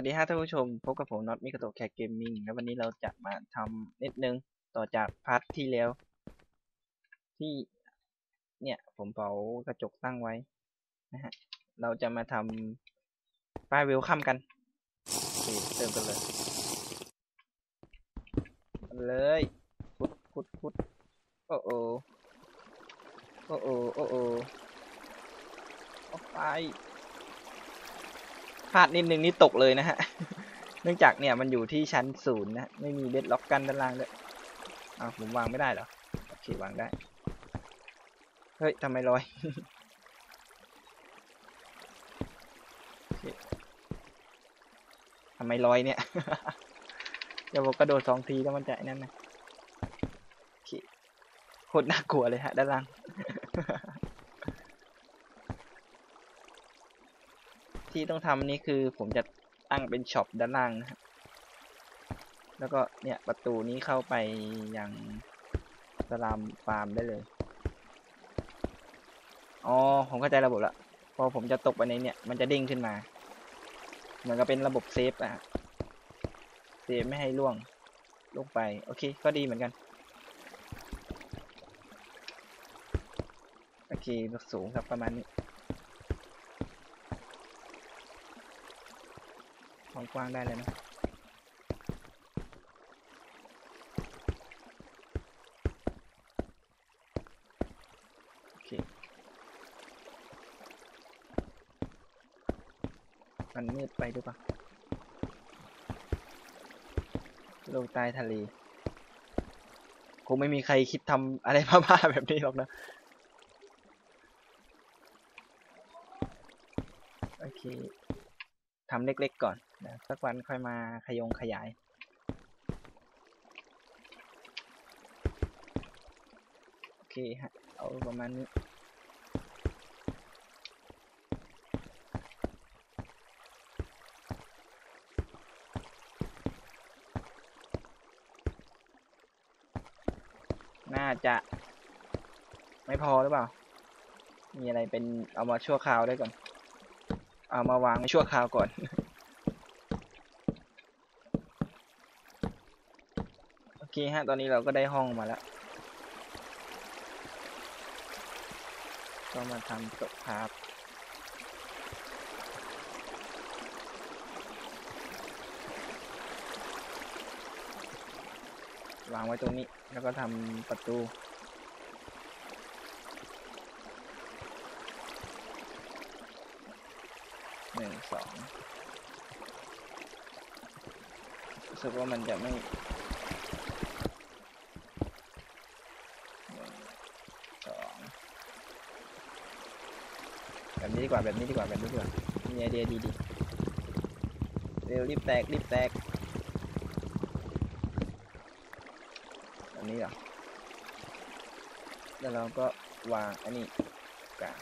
วัสดีฮะท่านผู้ชม พบกับผมน็อตมิกโตแคเกมมิ่งแล้ววันนี้เราจะมาทำนิดนึงต่อจากพาร์ทที่แล้ว ที่เนี่ยผมเผากระจกตั้งไว้นะฮะเราจะมาทำป้ายเวลคัมกันเติมกันเลยเอาเลยคุดคุดคุดโอ้โอโอ้โอโอ้โอออกไป พลาดนิดนึงนี่ตกเลยนะฮะ เนื่องจากเนี่ยมันอยู่ที่ชั้นศูนย์นะไม่มีเบ็ดล็อกกันด้านล่างด้วยอ้าวผมวางไม่ได้เหรอโอเควางได้ เฮ้ยทำไมลอยทำไมลอยเนี่ยเดี๋ยวผมกระโดดสองทีแล้วมันจะนั่นนะโอเคโคตรน่ากลัวเลยฮะด้านล่าง ที่ต้องทำนี่คือผมจะตั้งเป็นช็อปด้านล่างนะครับ แล้วก็เนี่ยประตูนี้เข้าไปยังสลามฟาร์มได้เลย อ๋อผมเข้าใจระบบละ พอผมจะตกไปในเนี่ยมันจะเด้งขึ้นมา เหมือนกับเป็นระบบเซฟอะเซฟไม่ให้ล่วงลงไป โอเค ก็ดีเหมือนกัน โอเคสูงครับประมาณนี้ ความกว้างได้เลยนะโอเคมันมืดไปหรือเปล่าโลกใต้ทะเลคงไม่มีใครคิดทำอะไรบ้าๆแบบนี้หรอกนะ โอเคทำเล็กๆก่อน สักวันค่อยมาขยงขยาย โอเคฮะ เอาประมาณนี้น่าจะไม่พอหรือเปล่า มีอะไรเป็นเอามาชั่วคราวได้ก่อน เอามาวางไว้ชั่วคราวก่อน โอเค ฮะ ตอนนี้เราก็ได้ห้องมาแล้ว ก็มาทำโต๊ะพับวางไว้ตรงนี้ แล้วก็ทำประตูหนึ่งสองรู้สึกว่ามันจะไม่หนึ่งสอง แบบนี้ดีกว่าแบบนี้ดีกว่าแบบนี้ดีกว่ามีไอเดียดีดีเร็วรีบแตกรีบแตกแบบนี้เหรอแล้วเราก็วางอันนี้กาง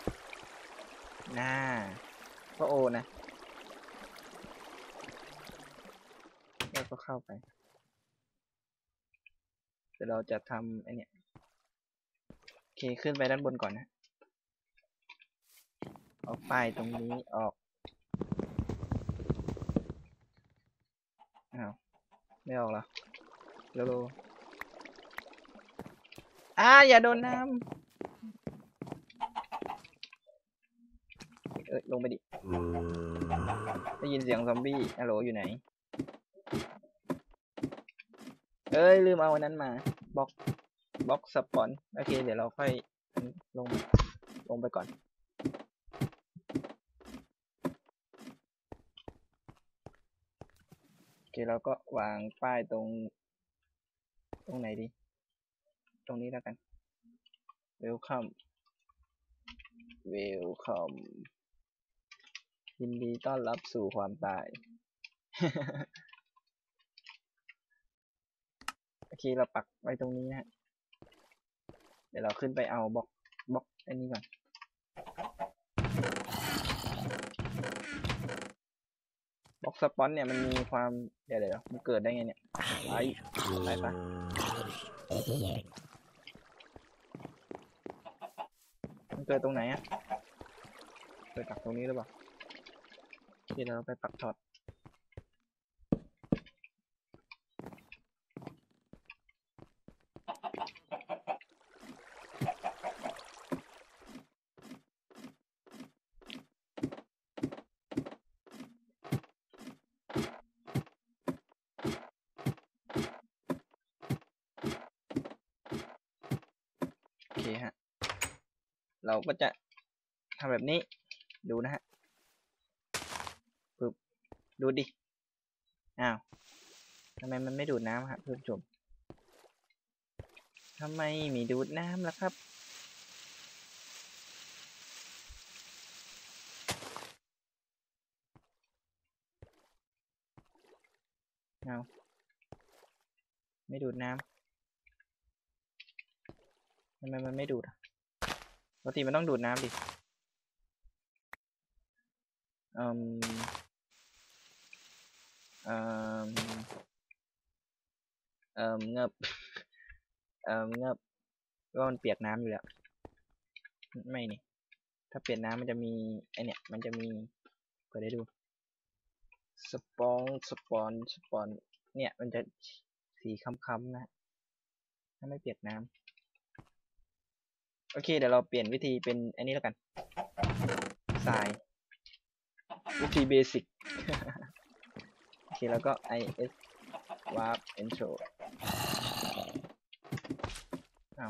หน้าก็โอนะแล้วก็เข้าไปเดี๋ยวเราจะทำไอเนี่ยโอเคขึ้นไปด้านบนก่อนนะ ออกป้ายตรงนี้ออกอ้าวไม่ออกเหรอเร็วๆอ่าอย่าโดนน้ำเอ้ยลงไปดิได้ยินเสียงซอมบี้ฮัลโหลอยู่ไหน เอ้ย ลืมเอาอันนั้นมาบล็อกบล็อกสปอน โอเค เดี๋ยวเราค่อยลงลงไปก่อน โอ เคเราก็วางป้ายตรง ตรงไหนดี ตรงนี้แล้วกัน Welcome Welcome ยินดีต้อนรับสู่ความตาย โอเค เราปักไว้ตรงนี้นะฮะเดี๋ยวเราขึ้นไปเอาบล็อกบล็อกอันนี้ก่อน บล็อกสปอนเนี่ยมันมีความเดี๋ยวเดี๋ยวมันเกิดได้ไงเนี่ยไปไปปะมันเกิดตรงไหนอะเกิดจากตรงนี้หรือเปล่าที่เราไปปักช็อต เราก็จะทำแบบนี้ดูนะฮะปึ๊บดูดิ อ้าวทำไมมันไม่ดูดน้ำครับเพื่อนชมทำไมไมีดูดน้ำล่ะครับ เอาไม่ดูดน้ำทำไมมันไม่ดูดอะ กติมันต้องดูดน้ำดิอ่มอ่มเอ่มเงบเอ่มเงบว่ามันเปียกน้ำอยู่แล้ว ไม่นี่ ถ้าเปียกน้ำมันจะมีไอเนี่ย มันจะมีก็ได้ดู สปอง สปอน สปอน เนี่ย มันจะสีค้ำๆนะ ถ้าไม่เปียกน้ำ โอเค เดี๋ยวเราเปลี่ยนวิธีเป็นอันนี้แล้วกันทราย วิธีเบสิกโอเค แล้วก็ is warp intro เอา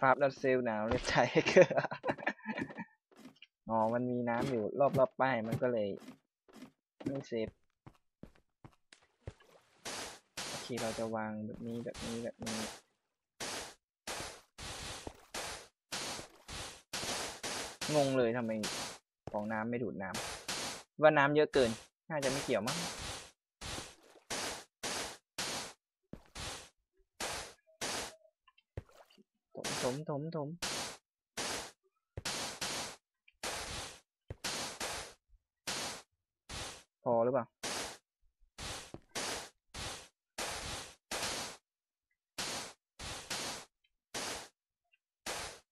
ฟาบดับเซลหนาวเลยใจเกอร์อ๋อ มันมีน้ำอยู่รอบๆป้าย มันก็เลยไม่เซฟโอเค เราจะวางแบบนี้แบบนี้แบบนี้ งงเลยทำไมของน้ำไม่ดูดน้ำว่าน้ำเยอะเกิน น่าจะไม่เกี่ยวมั้งถมถมถมถมพอหรือเปล่า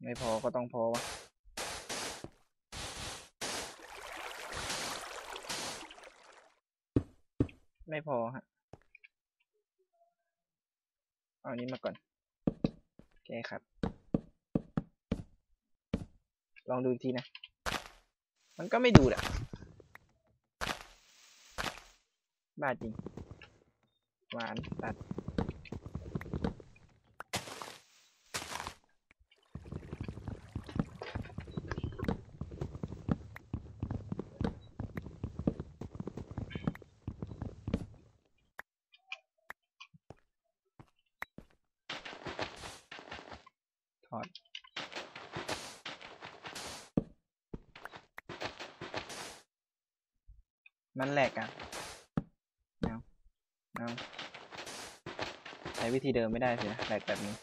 ไม่พอก็ต้องพอวะ ไม่พอฮะ เอาอันนี้มาก่อน โอเคครับ ลองดูอีกทีนะ มันก็ไม่ดูดอะบ้าจริง หวานตัด ถอด มันแหลกอะเอาเอาใช้วิธีเดิมไม่ได้สินะแหลกแบบนี้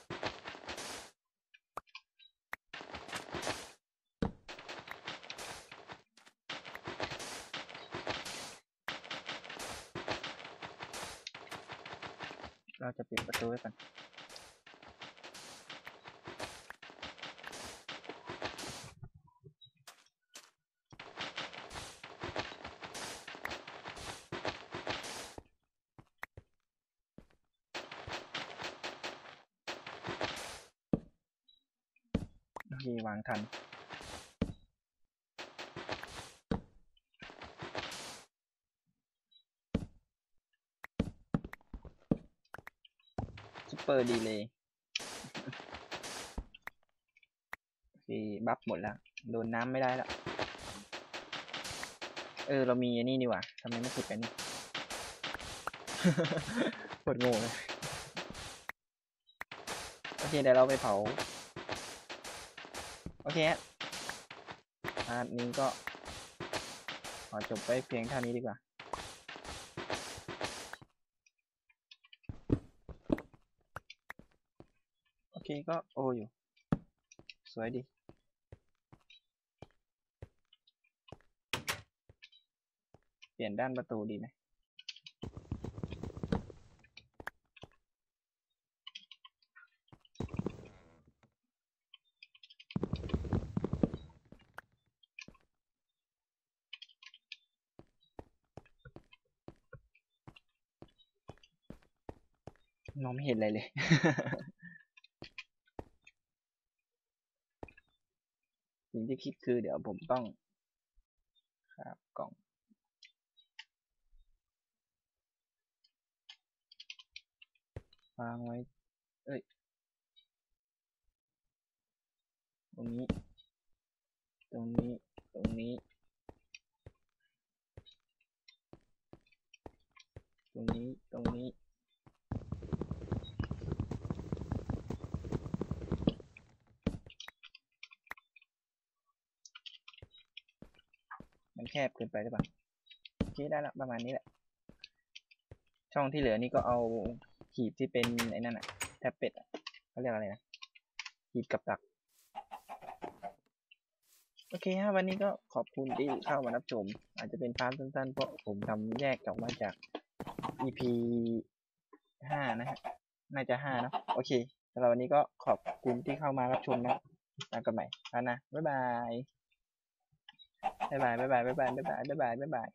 เราจะปิดประตูไว้ก่อน โอเควางทัน ซุปเปอร์ดีเลยโอเคบัฟหมดแล้ว โดนน้ำไม่ได้แล้ว เออ เรามีอันนี้นี่หว่าทำไมไม่ขุดกันนี่โคตรโง่เลย โอเคเดี๋ยวเราไปเผา โอเคฮะพาร์ทนี้ก็ขอจบไปเพียงเท่านี้ดีกว่า โอเคก็โออยู่ สวยดีเปลี่ยนด้านประตูดีไหม มองไม่เห็นอะไรเลย สิ่งที่คิดคือเดี๋ยวผมต้อง ครับกล่องวางไว้ เอ้ย ตรงนี้ ตรงนี้ ตรงนี้ ตรงนี้ ตรงนี้ มันแค บเกินไปหรือเปล่าโอเคได้ละประมาณนี้แหละ ช่องที่เหลือนี่ก็เอาหีบที่เป็นไอ้นั่นอะแท็บเป็ดเขาเรียกอะไรนะหีบกับดัก โอเคฮะวันนี้ก็ขอบคุณที่เข้ามารับชม อาจจะเป็นพาร์ทสั้นๆ เพราะผมทำแยกออกมาจาก EP ห้านะฮะน่าจะห้านะโอเคสำหรับวันนี้ก็ขอบคุณที่เข้ามารับชมนะแล้วกันใหม่แล้วนะ บ๊ายบาย บ๊ายบายบ๊ายบายบ๊ายบาย